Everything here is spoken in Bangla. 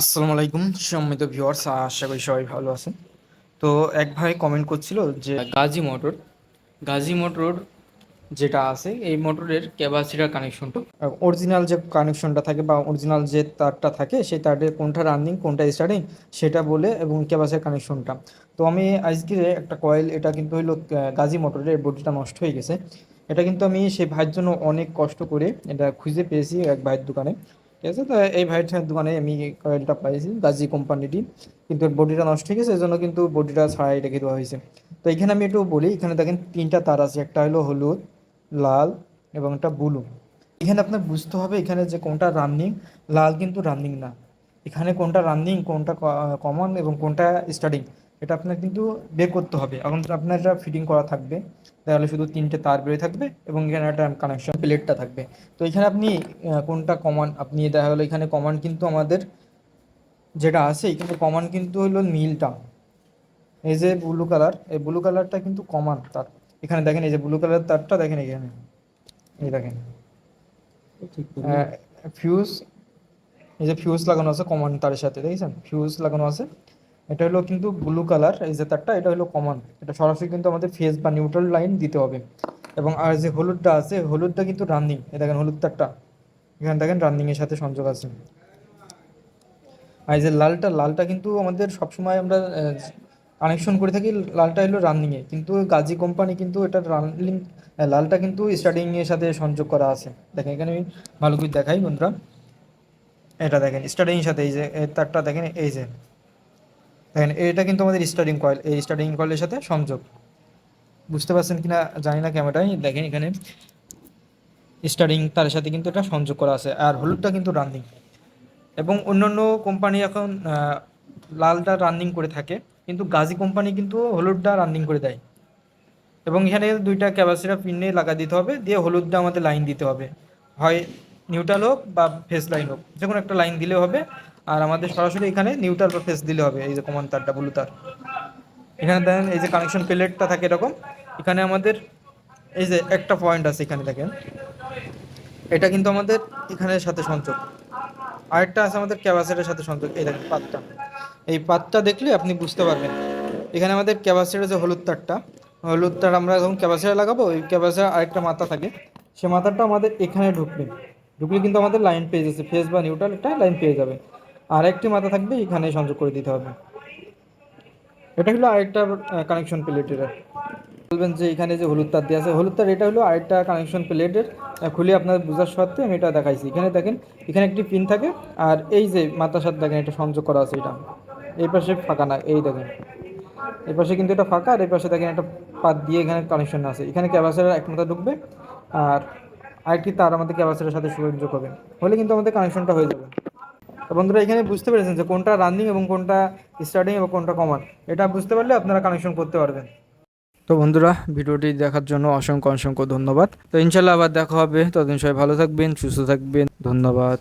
আসসালামু আলাইকুম সম্মিত ভিউয়ার্স, আশা করি সবাই ভালো আছেন। তো এক ভাই কমেন্ট করছিল যে গাজী মোটর গাজী মোটর যেটা আছে, এই মোটরের ক্যাপাসিটার কানেকশনটা অরিজিনাল যে কানেকশনটা থাকে বা অরিজিনাল যে তারটা থাকে, সেই তারের কোনটা রানিং কোনটা স্টার্টিং সেটা বলে এবং ক্যাপাসিটার কানেকশনটা তো আমি আজকে একটা কয়েল এটা কিন্তু হইল গাজী মোটরের বডিটা নষ্ট হয়ে গেছে। এটা কিন্তু আমি সেই ভাইয়ের জন্য অনেক কষ্ট করে এটা খুঁজে পেয়েছি এক ভাইয়ের দোকানে। ঠিক আছে? তো এই ভাইয়ের দোকানে আমি কয়েলটা পাইছি গাজী কোম্পানিটি। কিন্তু বডিটা নষ্ট হয়ে গেছে এই জন্য কিন্তু বডিটা ছাড়াই রেখে দেওয়া হয়েছে। তো এখানে আমি একটু বলি, এখানে দেখেন তিনটা তার আছে। একটা হলো হলুদ, লাল এবং একটা ব্লু। এখানে আপনার বুঝতে হবে এখানে যে কোনটা রানিং লাল কিন্তু রানিং না। এখানে কোনটা রানিং কোনটা কমন এবং কোনটা স্টার্টিং এটা আপনার কিন্তু বের করতে হবে। এখন আপনার এটা ফিটিং করা থাকবে, তাহলে শুধু তিনটে তার বেরিয়ে থাকবে এবং এখানে একটা কানেকশন প্লেটটা থাকবে। তো এখানে আপনি কোনটা কমান আপনি দেখা গেলো এখানে কমান কিন্তু আমাদের যেটা আছে, এখানে কমান কিন্তু হলো নীলটা। এই যে ব্লু কালার এই ব্লু কালারটা কিন্তু কমান তার। এখানে দেখেন, এই যে ব্লু কালার তারটা দেখেন এখানে। এই দেখেন। ফিউজ এই যে ফিউজ লাগানো আছে কমান তারের সাথে, দেখেছেন? ফিউজ লাগানো আছে। এটা হলো কিন্তু ব্লু কালার এই যে তারটা এটা হলো কমন এটা সরাসরি কিন্তু আমাদের ফেস বা নিউট্রাল লাইন দিতে হবে। এবং আর যে হলুদটা আছে হলুদটা কিন্তু রানিং এ দেখেন হলুদ তারটা এখানে দেখেন রানিং এর সাথে সংযোগ আছে। আর যে লালটা লালটা কিন্তু আমাদের সবসময় আমরা কানেকশন করে থাকি, লালটা হলো রানিংয়ে কিন্তু গাজী কোম্পানি কিন্তু এটা রানিং লালটা কিন্তু স্টার্টিং এর সাথে সংযোগ করা আছে। দেখেন এখানে আমি ভালো করে দেখাই বন্ধুরা। এটা দেখেন স্টার্টিং সাথে এই যে তারটা দেখেন, এই যে। দেখেন, এটা কিন্তু আমাদের স্টার্টিং কয়েল এই স্টার্টিং কয়েলের সাথে সংযোগ। বুঝতে পারছেন কিনা জানি না ক্যামেরায় দেখেন এখানে। স্টার্টিং তার সাথে কিন্তু এটা সংযোগ করা আছে, আর হলুদটা কিন্তু রানিং এবং অন্যান্য কোম্পানি এখন লালটা রানিং করে থাকে, কিন্তু গাজী কোম্পানি কিন্তু হলুদটা রানিং করে দেয়। এবং এখানে দুইটা ক্যাপাসিটার পিনে লাগা দিতে হবে, দিয়ে হলুদটা আমাদের লাইন দিতে হবে। হয় নিউট্রাল হোক বা ফেস লাইন হোক যে একটা লাইন দিলে হবে। আর আমাদের সরাসরি এখানে নিউটার বা ফেস দিলে হবে, এই যে কমান তারটা ব্লু তার। এখানে দেখেন এই যে কানেকশন প্লেটটা থাকে এরকম। এখানে আমাদের এই যে একটা পয়েন্ট আছে এখানে দেখেন। এটা কিন্তু আমাদের এখানের সাথে সংযোগ। আরেকটা আছে আমাদের ক্যাপাসিটারের সাথে সংযোগ, এই দেখেন পাতটা। এই পাতটা দেখলে আপনি বুঝতে পারবেন। এখানে আমাদের ক্যাপাসিটার যে হলুদ তারটা, হলুদ তার আমরা যখন ক্যাপাসিটার লাগাবো, ওই ক্যাপাসিটার আরেকটা মাথা থাকে। সে মাথাটা আমাদের এখানে ঢুকবে। ঢুকলে কিন্তু আমাদের লাইন পেয়ে যাচ্ছে ফেস বা নিউট্রাল একটা লাইন পেয়ে যাবে। আর একটি মাথা থাকবে এখানে সংযোগ করে দিতে হবে। এটা হলো আরেকটা কানেকশন প্লেটের বলবেন যে এখানে যে হলুদ তার দিয়ে আছে, হলুদ তার এটা হলো আরেকটা কানেকশন প্লেটের খুলে আপনার বোঝার সত্ত্বে আমি এটা দেখাইছি। এখানে দেখেন, এখানে একটি পিন থাকে, আর এই যে মাথার সাথে দেখেন এটা সংযোগ করা আছে এটা। এই পাশে ফাঁকা না, এই দেখেন। এই পাশে কিন্তু এটা ফাঁকা, আর এই পাশে দেখেন একটা পাত দিয়ে এখানে কানেকশন আছে। এখানে ক্যাপাসিটার এক মাথা ঢুকবে, আর আরেকটি তার আমাদের ক্যাপাসিটার সাথে সংযোগ হবে। হলে কিন্তু আমাদের কানেকশনটা হয়ে যাবে। বন্ধুরা, এখানে বুঝতে পেরেছেন যে কোনটা রানিং এবং কোনটা স্টার্টিং এবং কোনটা কমান এটা বুঝতে পারলে আপনারা কানেকশন করতে পারবেন। তো বন্ধুরা, ভিডিওটি দেখার জন্য অসংখ্য অসংখ্য ধন্যবাদ। তো ইনশাল্লাহ আবার দেখা হবে। ততদিন সবাই ভালো থাকবেন, সুস্থ থাকবেন। ধন্যবাদ।